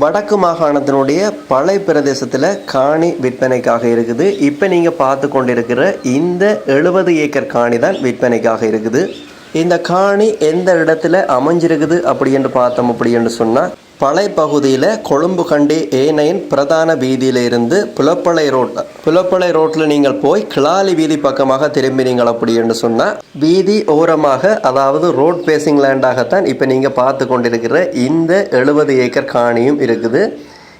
வடக்கு மாகாணத்தினுடைய பழைய பிரதேசத்தில் காணி விற்பனைக்காக இருக்குது. இப்போ நீங்கள் பார்த்து கொண்டிருக்கிற இந்த எழுபது ஏக்கர் காணி தான் விற்பனைக்காக இருக்குது. இந்த காணி எந்த இடத்துல அமைஞ்சிருக்குது அப்படி என்று பார்த்தோம் அப்படி என்று சொன்னால் பழைய பகுதியில் கொழும்பு கண்டி ஏனையின் பிரதான வீதியில இருந்து புலப்பளை ரோட் புலப்பளை ரோட்டில் நீங்கள் போய் கிளாலி வீதி பக்கமாக திரும்பினீங்கள் அப்படி என்று சொன்னால் வீதி ஓரமாக அதாவது ரோட் பேசிங் லேண்டாகத்தான் இப்போ நீங்கள் பார்த்து கொண்டிருக்கிற இந்த எழுபது ஏக்கர் காணியும் இருக்குது.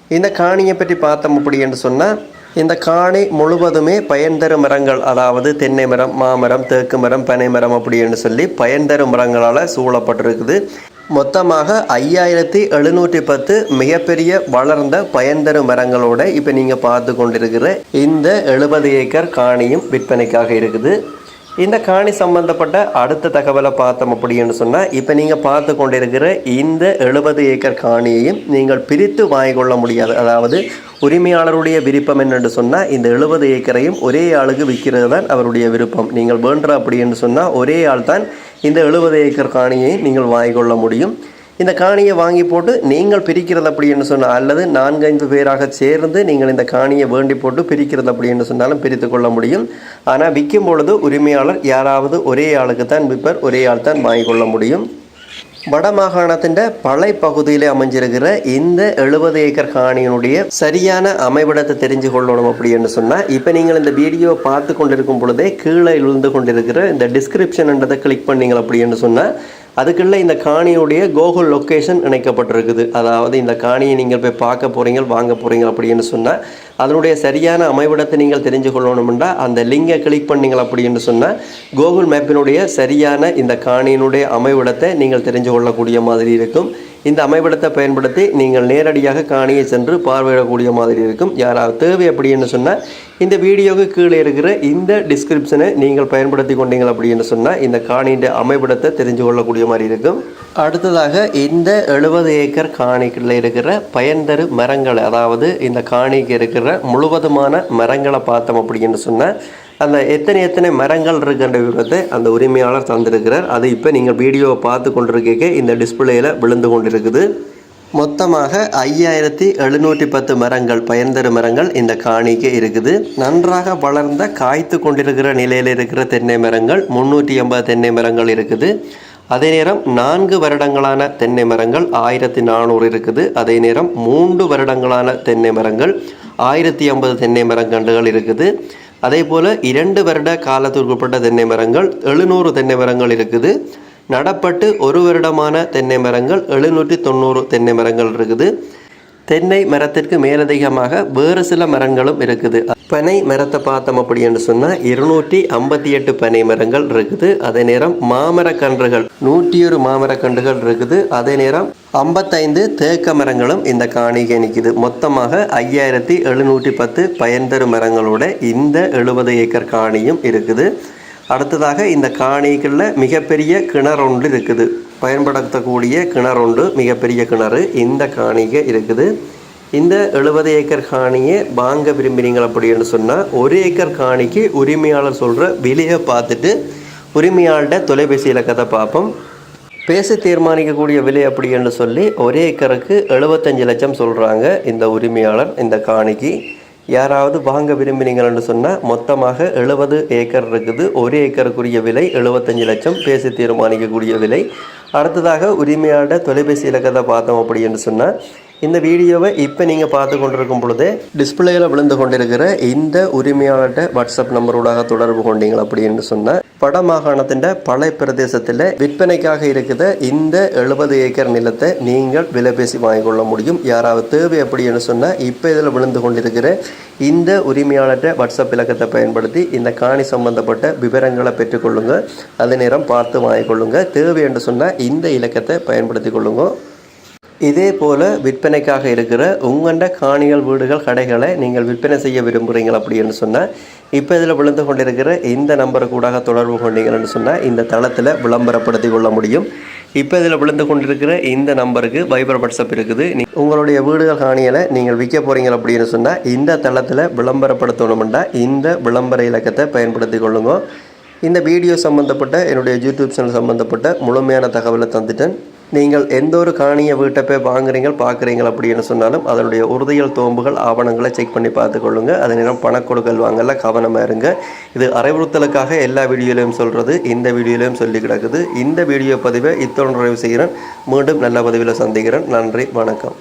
இந்த காணியை பற்றி பார்த்தோம் அப்படின்னு சொன்னால் இந்த காணி முழுவதுமே பயன்தரும் மரங்கள் அதாவது தென்னை மரம் மாமரம் தேக்கு மரம் பனை மரம் அப்படின்னு சொல்லி பயன்தரும் மரங்களால் சூழப்பட்டிருக்குது. மொத்தமாக ஐயாயிரத்தி எழுநூற்றி பத்து மிகப்பெரிய வளர்ந்த பயன்தரும் மரங்களோட இப்போ நீங்கள் பார்த்து கொண்டிருக்கிற இந்த எழுபது ஏக்கர் காணியும் விற்பனைக்காக இருக்குது. இந்த காணி சம்பந்தப்பட்ட அடுத்த தகவலை பார்த்தோம் அப்படின்னு சொன்னால் இப்போ நீங்கள் பார்த்து கொண்டிருக்கிற இந்த எழுபது ஏக்கர் காணியையும் நீங்கள் பிரித்து வாங்கிக்கொள்ள முடியாது. அதாவது உரிமையாளருடைய விருப்பம் என்னென்று சொன்னால் இந்த எழுபது ஏக்கரையும் ஒரே ஆளுக்கு விற்கிறது தான் அவருடைய விருப்பம். நீங்கள் வேண்டுற அப்படின்னு சொன்னால் ஒரே ஆள் தான் இந்த எழுபது ஏக்கர் காணியை நீங்கள் வாங்கிக்கொள்ள முடியும். இந்த காணியை வாங்கி போட்டு நீங்கள் பிரிக்கிறது அப்படின்னு சொன்னால் அல்லது நான்கைந்து பேராக சேர்ந்து நீங்கள் இந்த காணியை வேண்டி போட்டு பிரிக்கிறது அப்படின்னு சொன்னாலும் பிரித்து கொள்ள முடியும். ஆனால் விற்கும் பொழுது உரிமையாளர் யாராவது ஒரே ஆளுக்கு தான் விற்பர் ஒரே ஆள் தான் வாங்கி கொள்ள முடியும். வடமாகாணத்தின் பழை பகுதியில் அமைஞ்சிருக்கிற இந்த எழுபது ஏக்கர் காணியினுடைய சரியான அமைவிடத்தை தெரிஞ்சு கொள்ளணும் அப்படின்னு சொன்னால் இப்போ நீங்கள் இந்த வீடியோ பார்த்து கொண்டிருக்கும் பொழுதே கீழே விழுந்து கொண்டிருக்கிற இந்த டிஸ்கிரிப்ஷன்ன்றதை கிளிக் பண்ணீங்க அப்படின்னு சொன்னால் அதுக்குள்ளே இந்த காணியுடைய கோகுல் லொக்கேஷன் இணைக்கப்பட்டிருக்குது. அதாவது இந்த காணியை நீங்கள் போய் பார்க்க போகிறீங்க வாங்க போகிறீங்க அப்படின்னு சொன்னால் அதனுடைய சரியான அமைவிடத்தை நீங்கள் தெரிஞ்சு கொள்ளணும்னா அந்த லிங்கை கிளிக் பண்ணீங்க அப்படின்னு சொன்னால் கூகுள் மேப்பினுடைய சரியான இந்த காணியினுடைய அமைவிடத்தை நீங்கள் தெரிஞ்சு கொள்ளக்கூடிய மாதிரி இருக்கும். இந்த அமைவிடத்தை பயன்படுத்தி நீங்கள் நேரடியாக காணியை சென்று பார்வையிடக்கூடிய மாதிரி இருக்கும். யாராவது தேவை அப்படின்னு சொன்னால் இந்த வீடியோவுக்கு கீழே இருக்கிற இந்த டிஸ்கிரிப்ஷனை நீங்கள் பயன்படுத்தி கொண்டீங்க அப்படின்னு சொன்னால் இந்த காணியின் அமைவிடத்தை தெரிஞ்சு கொள்ளக்கூடிய மாதிரி இருக்கும். அடுத்ததாக இந்த எழுபது ஏக்கர் காணிக்குள்ள இருக்கிற பயன்தரு மரங்கள் அதாவது இந்த காணிக்கு இருக்கிற முழுவதுமான மரங்களை பார்த்தோம் அப்படின்னு சொன்னால் அந்த எத்தனை எத்தனை மரங்கள் இருக்குன்ற விவரத்தை அந்த உரிமையாளர் தந்திருக்கிறார். அது இப்போ நீங்கள் வீடியோவை பார்த்து கொண்டிருக்க இந்த டிஸ்பிளேயில் விழுந்து கொண்டிருக்குது. மொத்தமாக ஐயாயிரத்தி எழுநூற்றி பத்து மரங்கள் பயன்தரு மரங்கள் இந்த காணிக்கு இருக்குது. நன்றாக வளர்ந்த காய்த்து கொண்டிருக்கிற நிலையில் இருக்கிற தென்னை மரங்கள் முந்நூற்றி எண்பது தென்னை மரங்கள் இருக்குது. அதே நேரம் நான்கு வருடங்களான தென்னை மரங்கள் ஆயிரத்தி நானூறு இருக்குது. அதே நேரம் மூன்று வருடங்களான தென்னை மரங்கள் ஆயிரத்தி ஐம்பது தென்னை மரங்கன்றுகள் இருக்குது. அதே போல் இரண்டு வருட காலத்திற்குட்பட்ட தென்னை மரங்கள் எழுநூறு தென்னை மரங்கள் இருக்குது. நடப்பட்டு ஒரு வருடமான தென்னை மரங்கள் எழுநூற்றி தொண்ணூறு தென்னை மரங்கள் இருக்குது. தென்னை மரத்திற்கு மேலதிகமாக வேறு சில மரங்களும் இருக்குது. பனை மரத்தை பார்த்தோம் அப்படின்னு சொன்னால் இருநூற்றி ஐம்பத்தி எட்டு பனை மரங்கள் இருக்குது. அதே நேரம் மாமரக்கன்றுகள் நூற்றி ஒரு மாமரக்கன்றுகள் இருக்குது. அதே நேரம் ஐம்பத்தைந்து தேக்க மரங்களும் இந்த காணிகை நிற்கிது மொத்தமாக ஐயாயிரத்தி எழுநூற்றி பத்து பயன்தரு மரங்களோட இந்த எழுபது ஏக்கர் காணியும் இருக்குது. அடுத்ததாக இந்த காணிகளில் மிகப்பெரிய கிணறு ஒன்று இருக்குது. பயன்படுத்தக்கூடிய கிணறு ஒன்று மிகப்பெரிய கிணறு இந்த காணிகை இருக்குது. இந்த எழுபது ஏக்கர் காணியை வாங்க விரும்பினீங்க அப்படின்னு சொன்னால் ஒரு ஏக்கர் காணிக்கு உரிமையாளர் சொல்கிற விலையை பார்த்துட்டு உரிமையாளர்கிட்ட தொலைபேசி இலக்கத்தை பார்ப்போம். பேசி தீர்மானிக்கக்கூடிய விலை அப்படின்னு சொல்லி ஒரே ஏக்கருக்கு எழுபத்தஞ்சு லட்சம் சொல்கிறாங்க இந்த உரிமையாளர் இந்த காணிக்கு. யாராவது வாங்க விரும்பினீங்கன்னு சொன்னால் மொத்தமாக எழுபது ஏக்கர் இருக்குது. ஒரு ஏக்கருக்குரிய விலை எழுபத்தஞ்சு லட்சம். பேசி தீர்மானிக்கக்கூடிய விலை. அடுத்ததாக உரிமையாளர் தொலைபேசி இலக்கத்தை பார்த்தோம் அப்படின்னு சொன்னால் இந்த வீடியோவை இப்போ நீங்கள் பார்த்து கொண்டிருக்கும் பொழுது டிஸ்பிளேயில் விழுந்து கொண்டிருக்கிற இந்த உரிமையாளர்கிட்ட வாட்ஸ்அப் நம்பரோடாக தொடர்பு கொண்டீங்கள் அப்படின்னு சொன்னால் வடமாகாணத்தின் பழைய பிரதேசத்தில் விற்பனைக்காக இருக்கிற இந்த எழுபது ஏக்கர் நிலத்தை நீங்கள் விலை பேசி வாங்கிக்கொள்ள முடியும். யாராவது தேவை அப்படின்னு சொன்னால் இப்போ இதில் விழுந்து கொண்டிருக்கிற இந்த உரிமையாளர்கிட்ட வாட்ஸ்அப் இலக்கத்தை பயன்படுத்தி இந்த காணி சம்பந்தப்பட்ட விவரங்களை பெற்றுக்கொள்ளுங்க. அதே நேரம் பார்த்து வாங்கிக்கொள்ளுங்க தேவை என்று சொன்னால் இந்த இலக்கத்தை பயன்படுத்தி கொள்ளுங்க. இதே போல் விற்பனைக்காக இருக்கிற உங்கண்ட காணிகள் வீடுகள் கடைகளை நீங்கள் விற்பனை செய்ய விரும்புகிறீங்க அப்படின்னு சொன்னால் இப்போ இதில் விழுந்து கொண்டிருக்கிற இந்த நம்பரை கூடாக தொடர்பு கொண்டீங்கன்னு சொன்னால் இந்த தளத்தில் விளம்பரப்படுத்தி கொள்ள முடியும். இப்போ இதில் விழுந்து கொண்டிருக்கிற இந்த நம்பருக்கு வைபர் வாட்ஸ்அப் இருக்குது. நீ உங்களுடைய வீடுகள் காணிகளை நீங்கள் விற்க போகிறீங்க அப்படின்னு சொன்னால் இந்த தளத்தில் விளம்பரப்படுத்தணும்னா இந்த விளம்பர இலக்கத்தை பயன்படுத்தி கொள்ளுங்க. இந்த வீடியோ சம்மந்தப்பட்ட என்னுடைய யூடியூப் சேனல் சம்மந்தப்பட்ட முழுமையான தகவலை தந்துட்டேன். நீங்கள் எந்த ஒரு காணியை வீட்டை போய் வாங்குறீங்க பார்க்குறீங்க அப்படின்னு சொன்னாலும் அதனுடைய உறுதியல் தோம்புகள் ஆவணங்களை செக் பண்ணி பார்த்துக்கொள்ளுங்க. அதே நேரம் பணக்கொடுக்கல் வாங்கல கவனமாக இருங்க. இது அறிவுறுத்தலுக்காக எல்லா வீடியோலையும் சொல்கிறது இந்த வீடியோலையும் சொல்லி கிடக்குது. இந்த வீடியோ பதிவை இத்தோடு நிறைவு செய்கிறேன். மீண்டும் நல்ல பதிவில் சந்திக்கிறேன். நன்றி வணக்கம்.